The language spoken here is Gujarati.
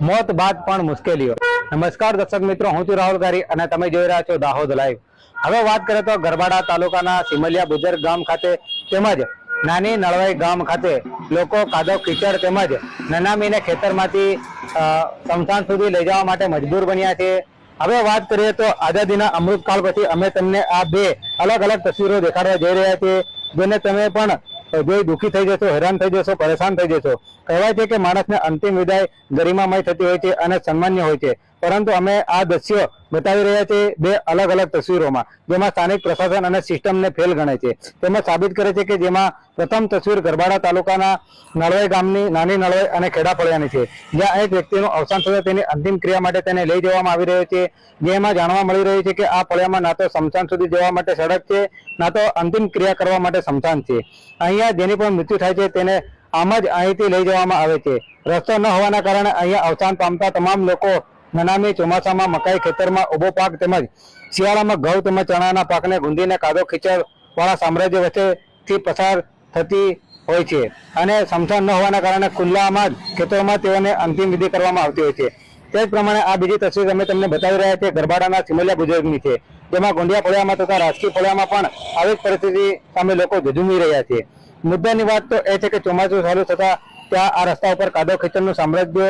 મોત બાદ પણ મુશ્કેલીઓ. નમસ્કાર દર્શક મિત્રો, હું છું રાહુલ ગારી અને તમે જોઈ રહ્યા છો દાહોદ લાઈવ. હવે વાત કરીએ તો ગરબાડા તાલુકાના સિમલિયા બુજર ગામ ખાતે તેમજ નાની નળવાઈ ગામ ખાતે લોકો કાદવ કીચડ તેમજ નનામીને ખેતરમાંથી સંસ્થાન સુધી લઈ જવા માટે મજબૂર બન્યા છે. હવે વાત કરીએ તો આઝાદીના અમૃતકાળ પછી અમે તમને આ બે અલગ અલગ તસવીરો દેખાડવા જઈ રહ્યા છીએ, જેને તમે પણ જોઈ દુઃખી થઈ જશો, હેરાન થઈ જશો, પરેશાન થઈ જશો, કહેવાય છે કે માણસને અંતિમ વિદાય ગરિમામય થતી હોય છે અને સન્માન્ય હોય છે. પરંતુ અમે આ દ્રશ્યો બતાવી રહ્યા છે બે અલગ અલગ તસવીરોમાં, જેમાં સ્થાનિક પ્રશાસન અને સિસ્ટમને ફેલ ગણે છે. તેમાં સાબિત કરે છે કે જેમાં પ્રથમ તસવીર ગરબાડા તાલુકાના નળવાઈ ગામની, નાની નળવાઈ અને ખેડા ફળિયાની છે. જ્યાં એક વ્યક્તિનું અવસાન થયું, તેની અંતિમ ક્રિયા માટે તેને લઈ જવામાં આવી રહ્યો છે. જેમાં જાણવા મળી રહ્યું છે કે આ ફળિયામાં ના તો સમશાન સુધી જવા માટે સડક છે, ના તો અંતિમ ક્રિયા કરવા માટે સમશાન છે. અહીંયા જેની પણ મૃત્યુ થાય છે, તેને આમ જ અહીંથી લઈ જવામાં આવે છે. રસ્તો ન હોવાના કારણે અહીંયા અવસાન પામતા તમામ લોકો નનામી ચોમાસામાં મકાઈ ખેતરમાં ઊભો પાક તેમજ શિયાળામાં ઘઉં તેમજ ચણાના પાકને ગુંદીને કાદો ખીચડવાળા સામ્રાજ્ય વચ્ચેથી પસાર થતી હોય છે અને સમસાન ન હોવાના કારણે ખુલ્લામાં જ ખેતરોમાં તેઓને અંતિમ વિધિ કરવામાં આવતી હોય છે. તે જ પ્રમાણે આ બીજી તસવીર અમે તમને બતાવી રહ્યા છીએ ગરબાડાના સિમલિયા ગુજરાતની છે, જેમાં ગોંડિયા ફળિયામાં તથા રાજકીય ફળિયામાં પણ આવી જ પરિસ્થિતિ સામે લોકો ઝઝુમી રહ્યા છે. મુદ્દાની વાત તો એ છે કે ચોમાસું ચાલુ થતાં ત્યાં આ રસ્તા ઉપર કાદવ ખેતરનું સામ્રાજ્ય